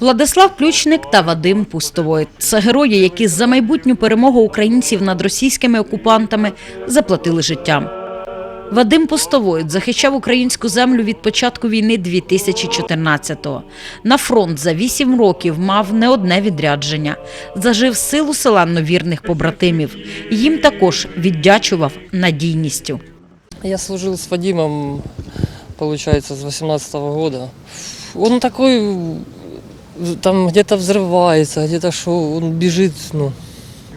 Владислав Ключник та Вадим Пустовой – це герої, які за майбутню перемогу українців над російськими окупантами заплатили життям. Вадим Постовоїд захищав українську землю від початку війни 2014-го. На фронт за вісім років мав не одне відрядження. Зажив силу селенно вірних побратимів. Їм також віддячував надійністю. Я служил с Вадимом, получается, с 18 года. Он такой, там где-то взрывается, где-то что, он бежит, ну,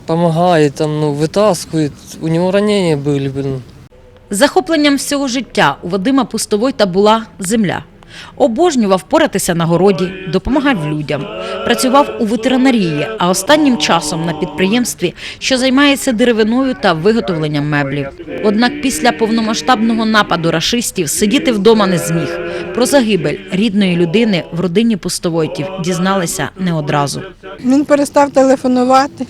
помогает, там, ну, вытаскивает. У него ранения были, блин. Захопленням всього життя у Вадима Пустовойта була земля. Обожнював поратися на городі, допомагав людям. Працював у ветеринарії, а останнім часом на підприємстві, що займається деревиною та виготовленням меблів. Однак після повномасштабного нападу рашистів сидіти вдома не зміг. Про загибель рідної людини в родині Пустовойтів дізналися не одразу. Він перестав телефонувати.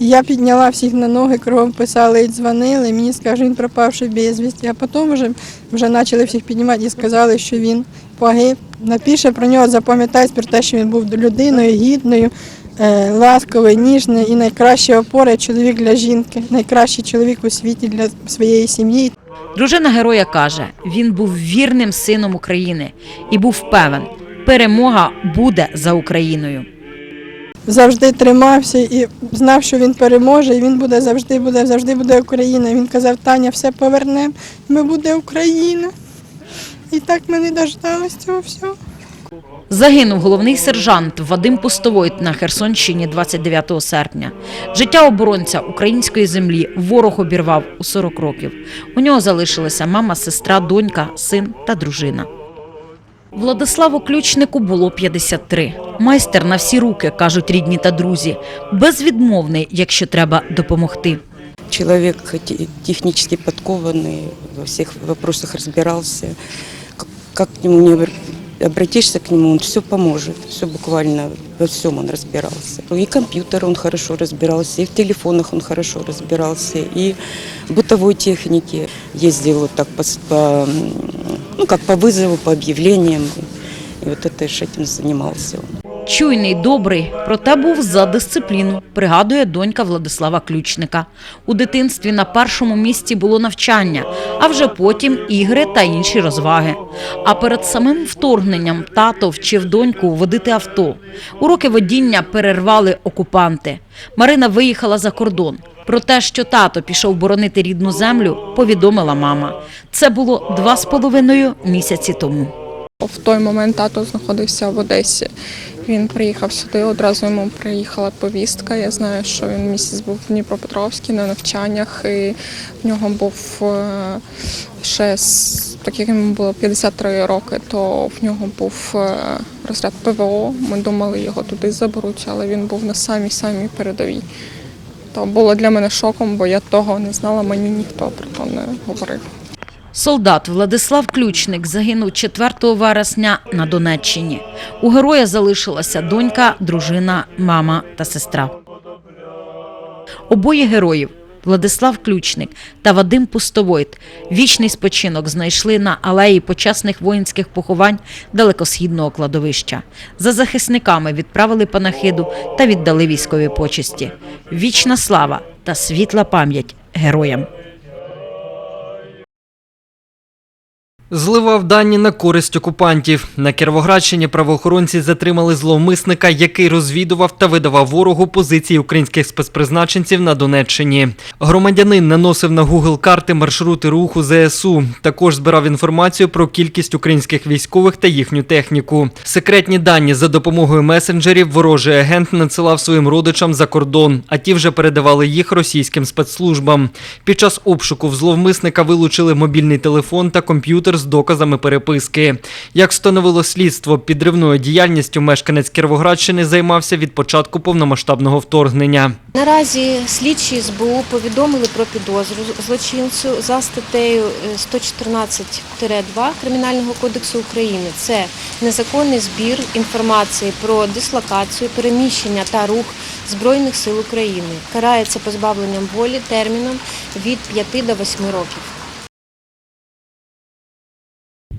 Я підняла всіх на ноги, кругом писали і дзвонили. Мені скажуть, він пропавший безвісті. А потім вже, вже почали всіх піднімати і сказали, що він погиб. Напише про нього запам'ятають про те, що він був людиною гідною, е, ласковою, ніжною і найкраща опора чоловік для жінки, найкращий чоловік у світі для своєї сім'ї. Дружина героя каже, він був вірним сином України і був певен, перемога буде за Україною. завжди тримався і знав, що він переможе, і він буде завжди буде, завжди буде Україна. Він казав, Таня, все повернемо, ми буде Україна. І так ми не дождались цього всього. Загинув головний сержант Вадим Пустовойт на Херсонщині 29 серпня. Життя оборонця української землі ворог обірвав у 40 років. У нього залишилися мама, сестра, донька, син та дружина. Владиславу Ключнику було 53. Майстер на всі руки, кажуть рідні та друзі. Безвідмовний, якщо треба допомогти. Человек те- технически подкованный, во всех вопросах разбирался. Как, к нему не обр- обратишься к нему, он все поможет, все буквально во всем он разбирался. И компьютер он хорошо разбирался, и в телефонах он хорошо разбирался, и в бытовой технике ездил вот так по, по, ну, как по вызову, по объявлениям. И вот это ж этим занимался он. Чуйний, добрий, проте був за дисципліну, пригадує донька Владислава Ключника. У дитинстві на першому місці було навчання, а вже потім ігри та інші розваги. А перед самим вторгненням тато вчив доньку водити авто. Уроки водіння перервали окупанти. Марина виїхала за кордон. Про те, що тато пішов боронити рідну землю, повідомила мама. Це було два з половиною місяці тому. В той момент тато знаходився в Одесі. Він приїхав сюди, одразу йому приїхала повістка. Я знаю, що він місяць був в Дніпропетровській на навчаннях, і в нього був е, ще так як йому було 53 роки, то в нього був е, розряд ПВО. Ми думали, його туди заберуть, але він був на самій самій передовій. То було для мене шоком, бо я того не знала, мені ніхто про то не говорив. Солдат Владислав Ключник загинув 4 вересня на Донеччині. У героя залишилася донька, дружина, мама та сестра. Обоє героїв Владислав Ключник та Вадим Пустовойт вічний спочинок знайшли на алеї почесних воїнських поховань далекосхідного кладовища. За захисниками відправили панахиду та віддали військові почесті. Вічна слава та світла пам'ять героям. Зливав дані на користь окупантів. На Кіровоградщині правоохоронці затримали зловмисника, який розвідував та видавав ворогу позиції українських спецпризначенців на Донеччині. Громадянин наносив на Google карти маршрути руху ЗСУ. Також збирав інформацію про кількість українських військових та їхню техніку. Секретні дані за допомогою месенджерів ворожий агент надсилав своїм родичам за кордон, а ті вже передавали їх російським спецслужбам. Під час обшуку в зловмисника вилучили мобільний телефон та комп'ютер з доказами переписки. Як встановило слідство, підривною діяльністю мешканець Кіровоградщини займався від початку повномасштабного вторгнення. Наразі слідчі СБУ повідомили про підозру злочинцю за статтею е, 114-2 Кримінального кодексу України. Це незаконний збір інформації про дислокацію, переміщення та рух Збройних сил України. Карається позбавленням волі терміном від 5 до 8 років.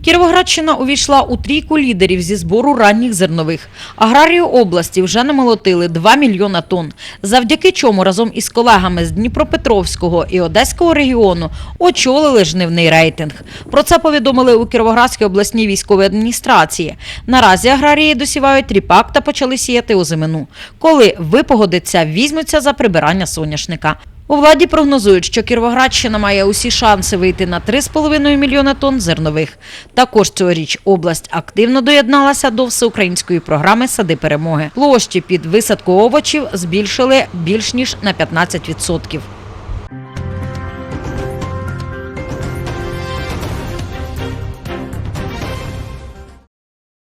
Кіровоградщина увійшла у трійку лідерів зі збору ранніх зернових. Аграрії області вже намолотили 2 мільйона тонн, завдяки чому разом із колегами з Дніпропетровського і Одеського регіону очолили жнивний рейтинг. Про це повідомили у Кіровоградській обласній військовій адміністрації. Наразі аграрії досівають ріпак та почали сіяти озимину. Коли випогодиться, візьмуться за прибирання соняшника. У владі прогнозують, що Кіровоградщина має усі шанси вийти на 3,5 мільйони тонн зернових. Також цьогоріч область активно доєдналася до всеукраїнської програми Сади перемоги. Площі під висадку овочів збільшили більш ніж на 15%.